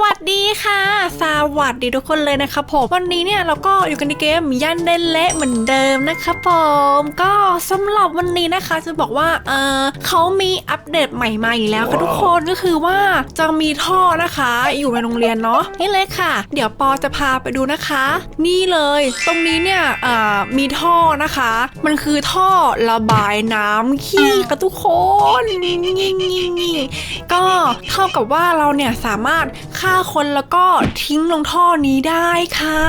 วัสดีค่ะ สวัสดีทุกคนเลยนะครับผม วันนี้เนี่ยเราก็อยู่กันในเกมยันเดนเละเหมือนเดิมนะครับผม ก็สำหรับวันนี้นะคะจะบอกว่าเออเขามีอัปเดตใหม่มาอีกแล้วค่ะทุกคนก็คือว่าจะมีท่อนะคะ อยู่ในโรงเรียนเนาะนี่เลยค่ะ เดี๋ยวปอจะพาไปดูนะคะ นี่เลย ตรงนี้เนี่ยเอ่อมีท่อนะคะ มันคือท่อระบายน้ำขี้ค่ะทุกคนนี่นี่นี่นี่ก็เท่ากับว่าเราเนี่ยสามารถฆ่าคนแล้วก็ทิ้งลงท่อนี้ได้ค่ะ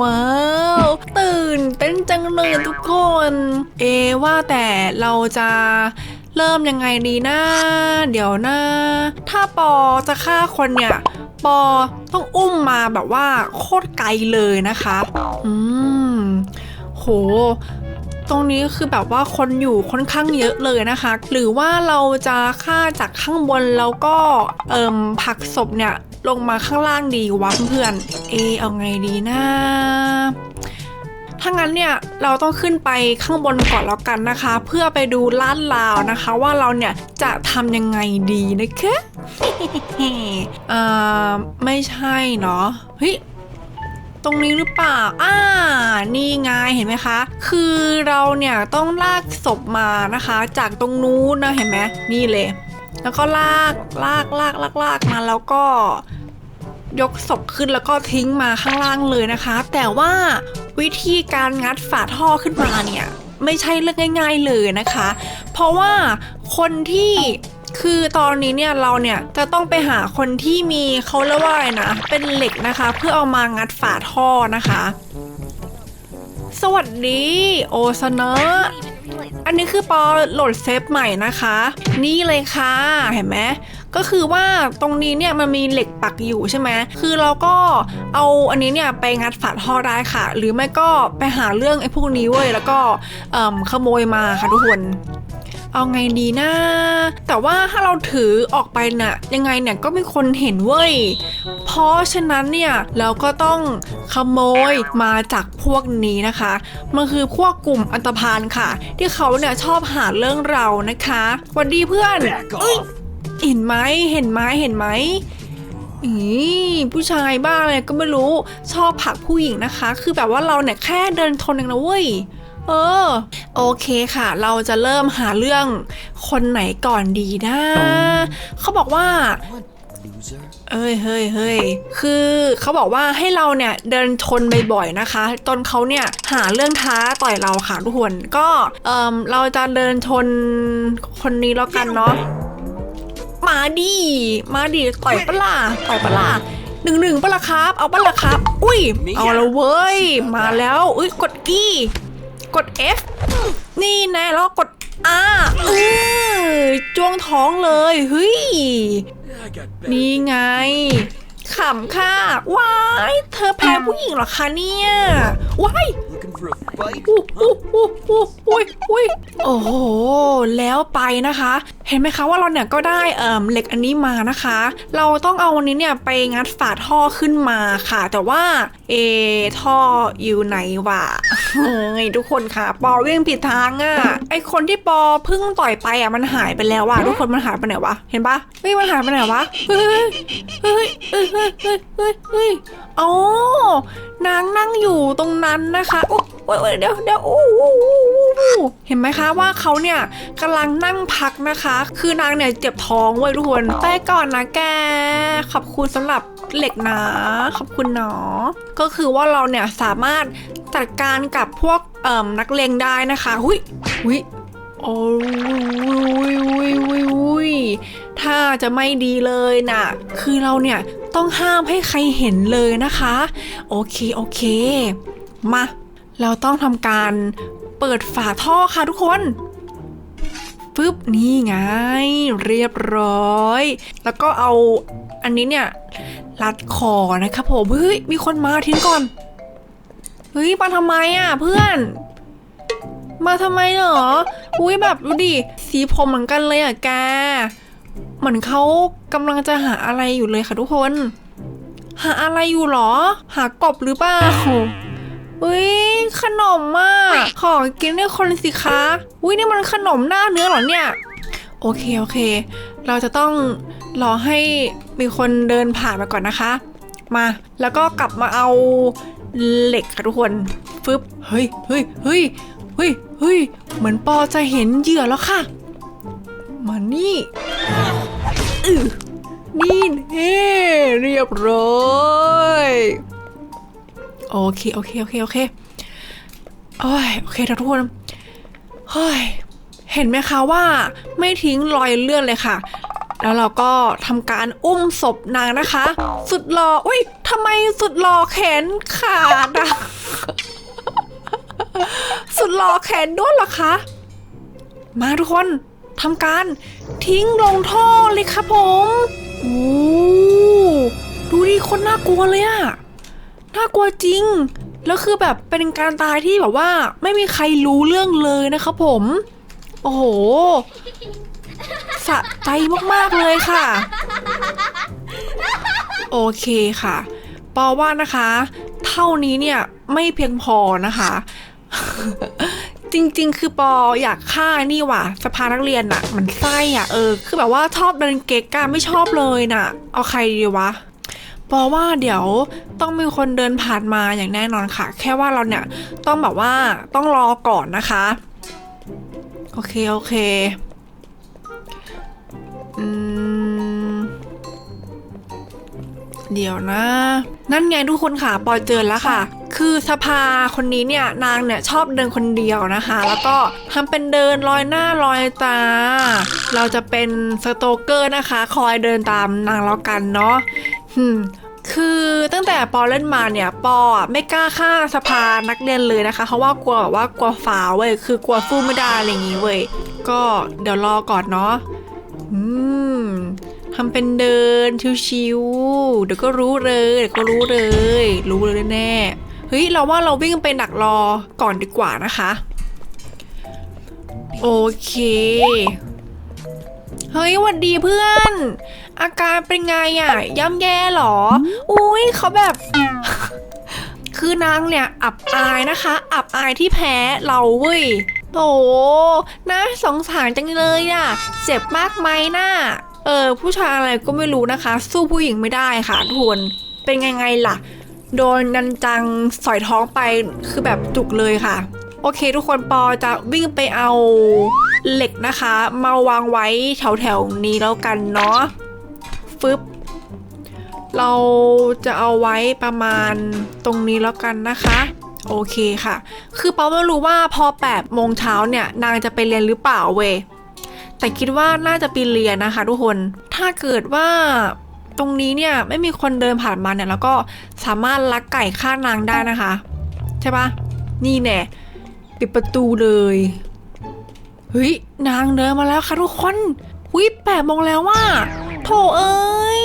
ว้าว ตื่นเต้นจังเลยทุกคน เอะว่าแต่เราจะเริ่มยังไงดีนะ เดี๋ยวนะ ถ้าปอจะฆ่าคนเนี่ย ปอต้องอุ้มมาแบบว่าโคตรไกลเลยนะคะ อืม โห ตรงนี้คือแบบว่าคนอยู่ค่อนข้างเยอะเลยนะคะ หรือว่าเราจะฆ่าจากข้างบนแล้วก็เอิมผลักศพเนี่ยลงมาข้างล่างดีวะเพื่อนเอเอาไงดีนะถ้างั้นเนี่ยเราต้องขึ้นไปข้างบนก่อนแล้วกันนะคะ เพื่อไปดูลาดลาวนะคะ ว่าเราเนี่ยจะทำยังไงดีนะคะเอ่อไม่ใช่เนาะเฮ้ย ตรงนี้หรือเปล่า อ่า นี่ไง เห็นไหมคะ คือเราเนี่ยต้องลากศพมานะคะ จากตรงนู้นนะ เห็นไหมนี่เลย แล้วก็ลาก ลาก ลาก ลาก ลากมา แล้วก็ยกศพขึ้นแล้วก็ทิ้งมาข้างล่างเลยนะคะ แต่ว่าวิธีการงัดฝาท่อขึ้นมาเนี่ย ไม่ใช่เรื่องง่าย ๆเลยนะคะ เพราะว่าคนที่ คือตอนนี้เนี่ยเราเนี่ยจะต้องไปหาคนที่มีเขาเรียกว่าอะไรนะ เป็นเหล็กนะคะ เพื่อเอามางัดฝาท่อนะคะ สวัสดี โอซานะอันนี้คือปอโหลดเซฟใหม่นะคะ นี่เลยค่ะเห็นไหมก็คือว่าตรงนี้เนี่ยมันมีเหล็กปักอยู่ใช่ไหมคือเราก็เอาอันนี้เนี่ยไปงัดฝาท่อได้ค่ะ หรือไม่ก็ไปหาเรื่องไอ้พวกนี้เว้ยแล้วก็ขโมยมาค่ะทุกคน เอาไงดีนะ แต่ว่าถ้าเราถือออกไปน่ะ ยังไงเนี่ยก็มีคนเห็นเว้ย เพราะฉะนั้นเนี่ยเราก็ต้องขโมยมาจากพวกนี้นะคะ มันคือพวกกลุ่มอันตพานค่ะ ที่เขาเนี่ยชอบหาเรื่องเรานะคะวันดีเพื่อนเอ้ยเห็นไหมเห็นไหมเห็นไหมอีผู้ชายบ้าอะไรก็ไม่รู้ชอบผักผู้หญิงนะคะ คือแบบว่าเราเนี่ยแค่เดินทนเองนะเว้ย เออ โอเคค่ะ เราจะเริ่มหาเรื่องคนไหนก่อนดีนะ เขาบอกว่า เอ้ยเฮ้ยเฮ้ยคือเขาบอกว่าให้เราเนี่ยเดินชนบ่อยๆนะคะจนเขาเนี่ยหาเรื่องท้าต่อยเราค่ะทุกคน ก็เออเราจะเดินชนคนนี้แล้วกันเนาะ มาดิมาดิต่อยปะล่ะต่อยปะล่ะหนึ่งหนึ่งปะล่ะครับ เอาปะล่ะครับ อุ้ย เอาละเว้ย มาแล้ว อุ้ยกด E กด F นี่แน่แล้วกด R เออจ้วงท้องเลยเฮ้ยนี่ไงขำค่ะว้ายเธอแพ้ผู้หญิงเหรอคะเนี่ยว้าย For a fight? อู้อู้อู้อู้อุ้ยอุ้ยโอ้โห แล้วไปนะคะ เห็นไหมคะว่าเราเนี่ยก็ได้เอ่อเหล็กอันนี้มานะคะ เราต้องเอาวันนี้เนี่ยไปงัดฝาท่อขึ้นมาค่ะ แต่ว่าเอท่ออยู่ไหนวะเฮ้ยทุกคนค่ะ ปอวิ่งผิดทางอะ่ะ ไอคนที่ปอเพิ่งต่อยไปอะมันหายไปแล้วว่ะทุกคนมันหายไปไหนวะ เห็นปะเฮ้ยมันหายไปไหนวะ เฮ้ยเฮ้ยเฮ้ยเฮ้ยเฮ้ยเฮ้ยเฮ้ยอ๋อนางนั่งอยู่ตรงนั้นนะคะโอ้โอ้ยเดี๋ยวเดี๋ยวโอ้โหเห็นไหมคะว่าเขาเนี่ยกำลังนั่งพักนะคะ คือนางเนี่ยเจ็บท้องเว้ยทุกคนไปก่อนนะแก ขอบคุณสำหรับเหล็กนะ ขอบคุณเนาะก็คือว่าเราเนี่ยสามารถจัดการกับพวกเอ่มนักเลงได้นะคะหุยหุยโอ้ยอุ้ยอุ้ยอุ้ยถ้าจะไม่ดีเลยน่ะคือเราเนี่ยต้องห้ามให้ใครเห็นเลยนะคะ โอเค โอเค มา เราต้องทำการเปิดฝาท่อค่ะทุกคนปึ๊บนี่ไง เรียบร้อย แล้วก็เอาอันนี้เนี่ยรัดคอนะครับผมเฮ้ยมีคนมาทิ้งก่อนเฮ้ยมาทำไมอะเพื่อน มาทำไมเหรออุ้ยแบบดูดิสีผมเหมือนกันเลยอะแกเหมือนเขากำลังจะหาอะไรอยู่เลยค่ะทุกคน หาอะไรอยู่หรอ หากบหรือเปล่า อุ้ยขนมมากขอกินด้วยคนสิคะอุ้ยนี่มันขนมหน้าเนื้อเหรอเนี่ย โอเคโอเค เราจะต้องรอให้มีคนเดินผ่านมาก่อนนะคะ มา แล้วก็กลับมาเอาเหล็กค่ะทุกคนฟึบเฮ้ยเฮ้ยเฮ้ยเฮ้ยเฮ้ยเหมือนปอจะเห็นเหยื่อแล้วค่ะ มานี่อือนี่เน่เรียบร้อย โอเคโอเคโอเคโอเคโอ้ยโอเคทุกคนเฮ้ยเห็นไหมคะว่าไม่ทิ้งรอยเลือดเลยค่ะ แล้วเราก็ทำการอุ้มศพนางนะคะ สุดหล่ออุ้ยทำไมสุดหล่อแขนขาดอะสุดหล่อแขนด้วนหรอคะ มาทุกคนทำการทิ้งลงท่อเลยครับผม โอ้ ดูดิคนน่ากลัวเลยอะ น่ากลัวจริง แล้วคือแบบเป็นการตายที่แบบว่า ไม่มีใครรู้เรื่องเลยนะครับผม โอ้โห สะใจมากๆเลยค่ะ โอเคค่ะ ปอว่านะคะ เท่านี้เนี่ยไม่เพียงพอนะคะ จริงๆ คือปออยากฆ่านี่ว่ะสภานักเรียนอะมันไส้อะเออ คือแบบว่าชอบเดินเก๊กอะไม่ชอบเลยน่ะ เอาใครดีวะ ปอว่าเดี๋ยวต้องมีคนเดินผ่านมาอย่างแน่นอนค่ะ แค่ว่าเราเนี่ยต้องแบบว่าต้องรอก่อนนะคะ โอเค โอเคอืมเดี๋ยวนะ นั่นไงทุกคนค่ะ ปอยเจอแล้วค่ะ คือสภาคนนี้เนี่ยนางเนี่ยชอบเดินคนเดียวนะคะ แล้วก็ทำเป็นเดินลอยหน้าลอยตา เราจะเป็นสโตเกอร์นะคะ คอยเดินตามนางแล้วกันเนาะ คือตั้งแต่ปอเล่นมาเนี่ยปอไม่กล้าฆ่าสภานักเรียนเลยนะคะเพราะว่ากลัวแบบว่ากลัวฝาเว้ยคือกลัวสู้ไม่ได้อะไรอย่างงี้เว้ยก็เดี๋ยวรอก่อนเนาะอืมทำเป็นเดินชิวๆเดี๋ยวก็รู้เลยเดี๋ยวก็รู้เลย รู้เลยแน่เฮ้ยเราว่าเราวิ่งไปดักรอก่อนดีกว่านะคะ โอเคเฮ้ยหวัดดีเพื่อน อาการเป็นไงอะย่ำแย่เหรอ อุ้ยเขาแบบ คือนางเนี่ย อับอายนะคะ อับอายที่แพ้เราเว้ยโอ้น่าสงสารจังเลยอะ เจ็บมากไหมน่าเออ ผู้ชายอะไรก็ไม่รู้นะคะ สู้ผู้หญิงไม่ได้ค่ะทุกคนเป็นไงไงล่ะ โดนนันจังสอยท้องไปคือแบบจุกเลยค่ะ โอเค ทุกคนปอจะวิ่งไปเอาเหล็กนะคะ มาวางไว้แถวแถวๆนี้แล้วกันเนาะ ฟึบเราจะเอาไว้ประมาณตรงนี้แล้วกันนะคะโอเคค่ะ คือปอไม่รู้ว่าพอ8โมงเช้าเนี่ยนางจะไปเรียนหรือเปล่าเว แต่คิดว่าน่าจะไปเรียนนะคะทุกคน ถ้าเกิดว่าตรงนี้เนี่ยไม่มีคนเดินผ่านมาเนี่ยแล้วก็สามารถลักไก่ฆ่านางได้นะคะ ใช่ปะนี่แน่ปิดประตูเลยเฮ้ยนางเดินมาแล้วค่ะทุกคนหุยแปดโมงแล้วว่า ถเอ้ย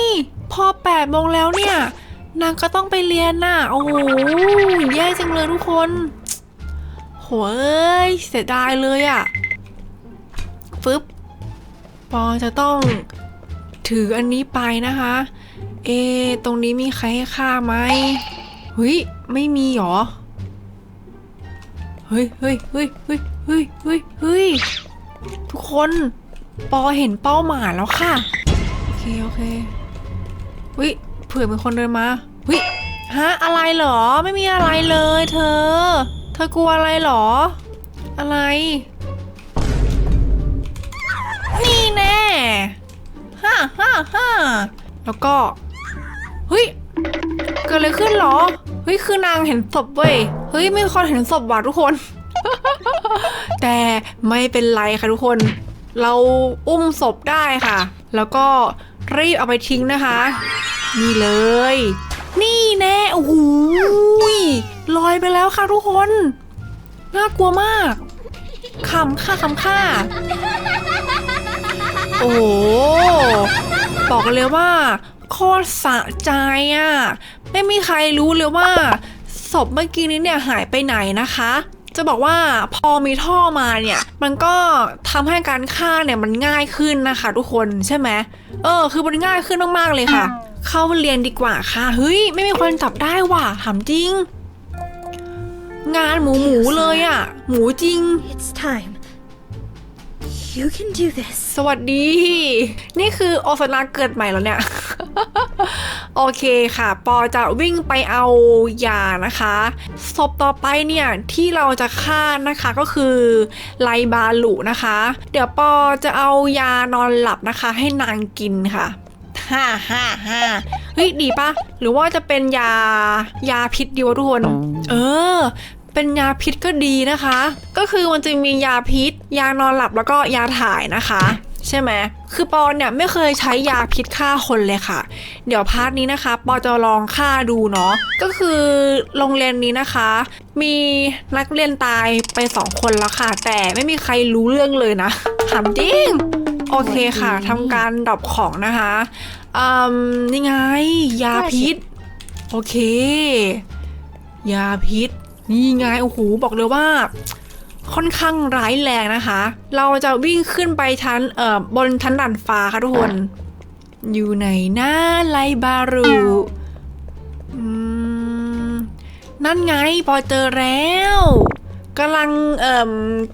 พอแปดโมงแล้วเนี่ย นางก็ต้องไปเรียนน่ะ โอ้โหแย่จังเลยทุกคนโหเอ้ยเสียดายเลยอะ่ะฟึบปอจะต้องถืออันนี้ไปนะคะ เอ ตรงนี้มีใครให้ค่าไหมเฮ้ย ไม่มีหรอ เฮ้ยเฮ้ยเฮ้ยเฮ้ยเฮ้ยเฮ้ยเฮ้ยทุกคน ปอเห็นเป้าหมายแล้วค่ะ โอเคโอเควิเผื่อมีคนเดินมาวิฮะอะไรเหรอไม่มีอะไรเลย เธอ เธอกลัวอะไรเหรอ อะไร นี่แน่ฮ่าฮ่าฮ่าแล้วก็เฮ้ยเกิดอะไรขึ้นเหรอเฮ้ยคือนางเห็นศพเว้ยเฮ้ยไม่มีคนเห็นศพว่ะทุกคน แต่ไม่เป็นไรค่ะทุกคน เราอุ้มศพได้ค่ะ แล้วก็ รีบเอาไปทิ้งนะคะ นี่เลย นี่แน่โอ้โหยลอยไปแล้วค่ะทุกคน น่ากลัวมากขำค่ะขำค่ะ โอ้โหบอกเลยว่าโคตรสะใจอะ ไม่มีใครรู้เลยว่าศพเมื่อกี้นี้เนี่ยหายไปไหนนะคะ จะบอกว่าพอมีท่อมาเนี่ย มันก็ทำให้การฆ่าเนี่ยมันง่ายขึ้นนะคะ ทุกคนใช่ไหมเออ คือมันง่ายขึ้นมากๆเลยค่ะ เข้าเรียนดีกว่าค่ะเฮ้ยไม่มีคนจับได้ว่ะถามจริง งานหมูหมูๆเลยอะ หมูจริง It's time. You can do this. สวัสดี นี่คือโอซานาเกิดใหม่แล้วเนี่ย โอเคค่ะ ปอจะวิ่งไปเอายานะคะศพต่อไปเนี่ยที่เราจะฆ่านะคะก็คือไลบาลุนะคะ เดี๋ยวปอจะเอายานอนหลับนะคะ ให้นางกินค่ะฮ่าฮ่าฮ่าเฮ้ยดีปะหรือว่าจะเป็นยายาพิษดีวะทุกคน เออ เป็นยาพิษก็ดีนะคะ ก็คือมันจะมียาพิษ ยานอนหลับแล้วก็ยาถ่ายนะคะ ใช่ไหมคือปอนเนี่ยไม่เคยใช้ยาพิษฆ่าคนเลยค่ะ เดี๋ยวพาร์ทนี้นะคะ ปอจะลองฆ่าดูเนาะก็คือโรงเรียนนี้นะคะ มีนักเรียนตายไปสองคนแล้วค่ะ แต่ไม่มีใครรู้เรื่องเลยนะถามจริงโอเคค่ะทำการดรอปของนะคะอืมนี่ไง ยาพิษ โอเค ยาพิษ นี่ไงโอ้โหบอกเลยว่า ค่อนข้างร้ายแรงนะคะ เราจะวิ่งขึ้นไปชั้นเอ่อบนชั้นด่านฟ้าค่ะทุกคน อยู่ไหนหน้าไลบารูอืมนั่นไงพอเจอแล้วกำลังเอ่ม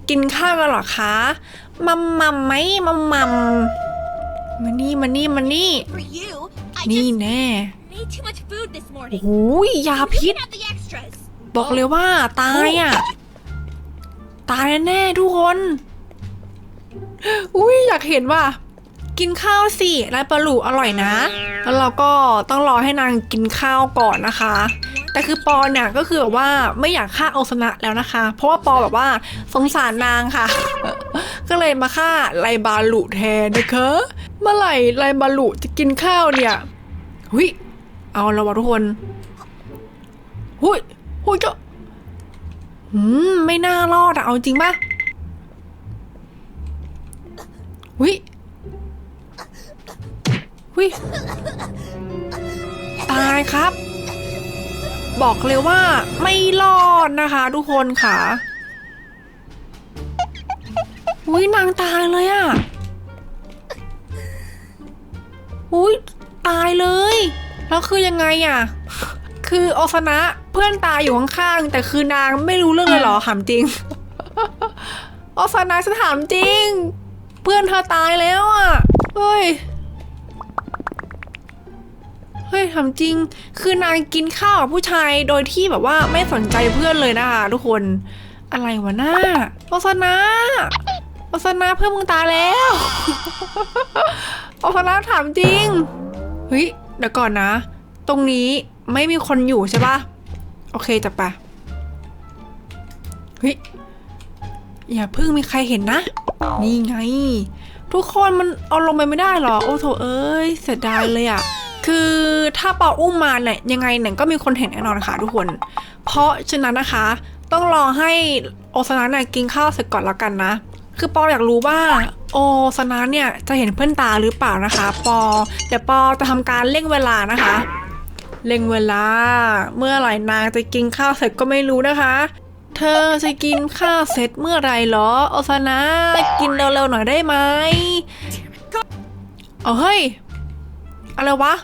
กินข้าวกันเหรอคะมัมมัมไหมมัมมัมมานี่มานี่มานี่ For you, I นี่ just แน่ made too much food this โอ้ morning. โหยาพิษ บอกเลยว่าตายอะ ตายแน่ๆทุกคน อุ้ยอยากเห็นว่ากินข้าวสิไรปลาหลูอร่อยนะ แล้วเราก็ต้องรอให้นางกินข้าวก่อนนะคะ แต่คือปอเนี่ยก็คือแบบว่าไม่อยากฆ่าโอสนะแล้วนะคะ เพราะว่าปอแบบว่าสงสารนางค่ะ ก็เลยมาฆ่าไลบาลุแทนนะคะเมื่อไหร่ไลบาลุจะกินข้าวเนี่ยหุยเอาล้ววะทุกคนหุย หุยก็อืมไม่น่ารอดอะเอาจริงปะหุยหุยตายครับ บอกเลยว่าไม่รอดนะคะทุกคนค่ะหุยนางตายเลยอะหุยตายเลย แล้วคือยังไงอะคือโอซานะ เพื่อนตายอยู่ข้างๆแต่คือนางไม่รู้เรื่องเลยเหรอถามจริงโอซานะฉันถามจริง เพื่อนเธอตายแล้วอะเฮ้ยเฮ้ยถามจริง คือนางกินข้าวกับผู้ชายโดยที่แบบว่าไม่สนใจเพื่อนเลยนะคะทุกคนอะไรวะหน้าโอซานะโอซานะเพื่อนมึงตายแล้วโอซานะถามจริงเฮ้ยเดี๋ยวก่อนนะ ตรงนี้ไม่มีคนอยู่ใช่ปะ โอเคจับไปเฮ้ย อย่าเพิ่งมีใครเห็นนะ นี่ไง ทุกคนมันเอาลงไปไม่ได้หรอ โอ้โถเอ้ยเสียดายเลยอะคือถ้าปออุ้มมาเนี่ยยังไงเนี่ยก็มีคนเห็นแน่นอนค่ะทุกคน เพราะฉะนั้นนะคะ ต้องรอให้โอซานะเนี่ยกินข้าวเสร็จก่อนแล้วกันนะ คือปออยากรู้ว่าโอซานะเนี่ยจะเห็นเพื่อนตาหรือเปล่านะคะ ปอเดี๋ยวปอจะทำการเร่งเวลานะคะ เร่งเวลา เมื่อไหร่นางจะกินข้าวเสร็จก็ไม่รู้นะคะ เธอจะกินข้าวเสร็จเมื่อไหรเหรอโอซานะกินเร็วๆหน่อยได้ไหมเอาเฮ้ย อะไรวะ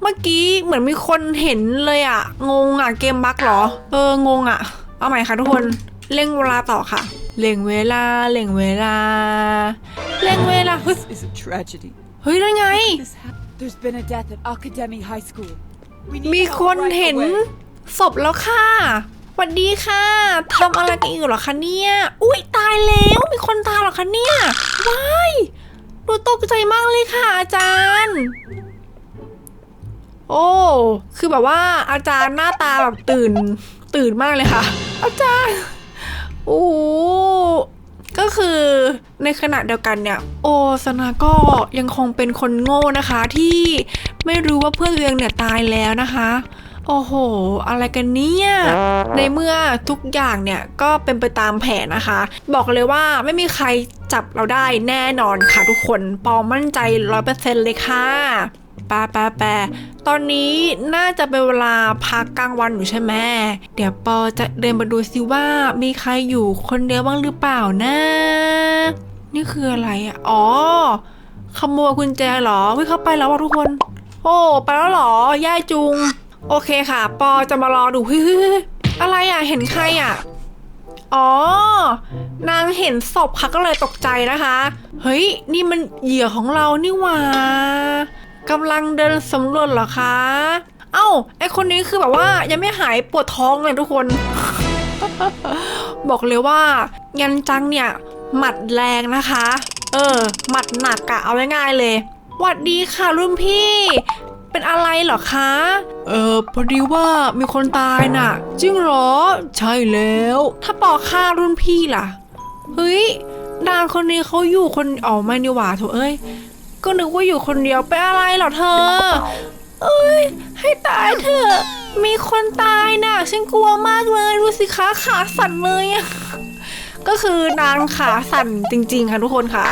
เมื่อกี้เหมือนมีคนเห็นเลยอะงงอะเกมบั๊กเหรอ เอองงอะเอาใหม่ค่ะทุกคนเร่งเวลาต่อค่ะเร่งเวลาเร่งเวลาเร่งเวลาเฮ้ย This is a tragedy. เฮ้ยนั่นไง This hap- There's been a death at Academy High School. We need มี help คน right เห็น away. ศพแล้วค่ะสวัสดีค่ะทำอะไรกันอยู่เหรอคะเนี่ย อุ้ยตายแล้ว มีคนตายเหรอคะเนี่ย ว้ายหนูตกใจมากเลยค่ะ อาจารย์ โอ้ คือแบบว่าอาจารย์หน้าตาแบบตื่น ตื่นมากเลยค่ะ อาจารย์ โอ้โห ก็คือในขณะเดียวกันเนี่ย โอซานาก็ยังคงเป็นคนโง่นะคะที่ไม่รู้ว่าเพื่อนตัวเองเนี่ยตายแล้วนะคะ โอ้โห อะไรกันเนี่ย ในเมื่อทุกอย่างเนี่ยก็เป็นไปตามแผนนะคะ บอกเลยว่าไม่มีใครจับเราได้แน่นอนค่ะทุกคน ปอมั่นใจร้อยเปอร์เซ็นต์เลยค่ะ แปะแปะแปะตอนนี้น่าจะเป็นเวลาพักกลางวันอยู่ใช่ไหมเดี๋ยวปอจะเดินมาดูซิว่ามีใครอยู่คนเดียวบ้างหรือเปล่านะ นี่คืออะไรอะ อ๋อ ขโมยกุญแจเหรอวิ่งเข้าไปแล้วว่ะทุกคน โอ้ไปแล้วเหรอย่ายจุง โอเคค่ะ ปอจะมารอดูเฮ้ยเฮ้ยเฮ้ยอะไรอะ เห็นใครอะ อ๋อ นางเห็นศพค่ะก็เลยตกใจนะคะ เฮ้ย นี่มันเหยื่อของเรานี่หว่า กำลังเดินสำรวจเหรอคะ เอ้าไอคนนี้คือแบบว่ายังไม่หายปวดท้องเลยทุกคน บอกเลยว่ายันจังเนี่ยหมัดแรงนะคะ เออ หมัดหนักอะเอาง่ายๆเลยหวัดดีค่ะรุ่นพี่ เป็นอะไรเหรอคะ เออพอดีว่ามีคนตายน่ะ จริงเหรอ ใช่แล้ว ถ้าปอฆ่ารุ่นพี่ล่ะ เฮ้ยนางคนนี้เขาอยู่คนออกไม่นี่หว่าโถอเอ้ย ก็นึกว่าอยู่คนเดียวเป็นอะไรเหรอเธอ เอ้ย ให้ตายเถอะ มีคนตายน่ะ ฉันกลัวมากเลยดูสิคะขาสั่นเลยอะก็คือนางขาสั่นจริง ๆ ค่ะทุกคนค่ะ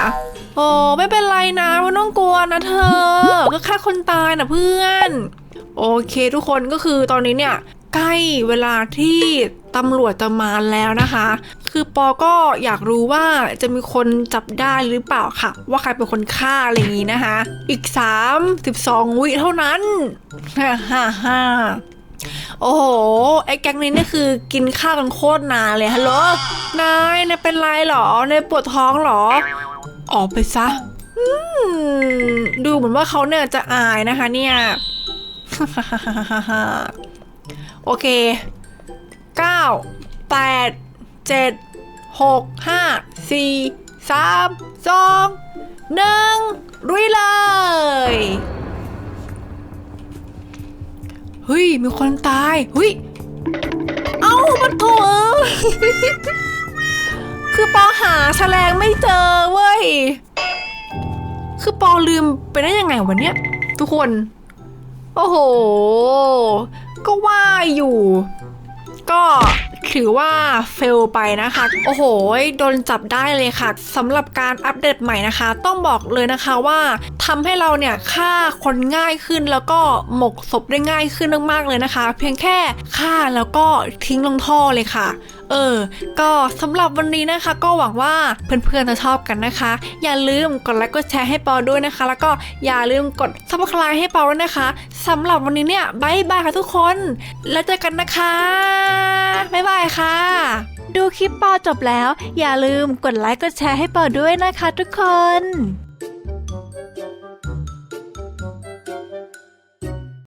โอ้ไม่เป็นไรนะไม่ต้องกลัวนะเธอ ก็แค่คนตายนะเพื่อน โอเคทุกคนก็คือตอนนี้เนี่ย ใกล้เวลาที่ตำรวจจะมาแล้วนะคะ คือปอก็อยากรู้ว่าจะมีคนจับได้หรือเปล่าค่ะ ว่าใครเป็นคนฆ่าอะไรอย่างนี้นะคะ อีก 3 12 วิเท่านั้นฮ่าฮ่าฮ่าโอ้โห ไอ้แก๊งนี้นี่คือกินข้าวกันโคตรนานเลยฮัลโหล นายนายเป็นไรเหรอนายปวดท้องเหรอ ออกไปซะดูเหมือนว่าเขาเนี่ยจะอายนะคะเนี่ย โอเคเก้าแปดเจ็ดหกห้าสี่สามสองหนึ่งรุยเลย เฮ้ย มีคนตาย เฮ้ย เอ้ามันโถเอ้ยคือปอหาแฉลงไม่เจอเว้ย คือปอลืมไปได้ยังไงวันเนี้ยทุกคน โอ้โห ก็ว่าอยู่ ก็ถือว่าเฟลไปนะคะ โอ้โห โดนจับได้เลยค่ะสำหรับการอัปเดตใหม่นะคะ ต้องบอกเลยนะคะว่าทำให้เราเนี่ยฆ่าคนง่ายขึ้นแล้วก็หมกศพได้ง่ายขึ้นมากๆเลยนะคะ เพียงแค่ฆ่าแล้วก็ทิ้งลงท่อเลยค่ะเออ ก็สำหรับวันนี้นะคะ ก็หวังว่าเพื่อนๆจะชอบกันนะคะ อย่าลืมกดไลค์กดแชร์ให้ปอด้วยนะคะ แล้วก็อย่าลืมกด subscribe ให้ปอด้วยนะคะสำหรับวันนี้เนี่ยบายบายค่ะทุกคน แล้วเจอกันนะคะบายบายค่ะ ดูคลิปปอจบแล้ว อย่าลืมกดไลค์กดแชร์ให้ปอด้วยนะคะ ทุกคน